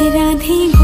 Radhe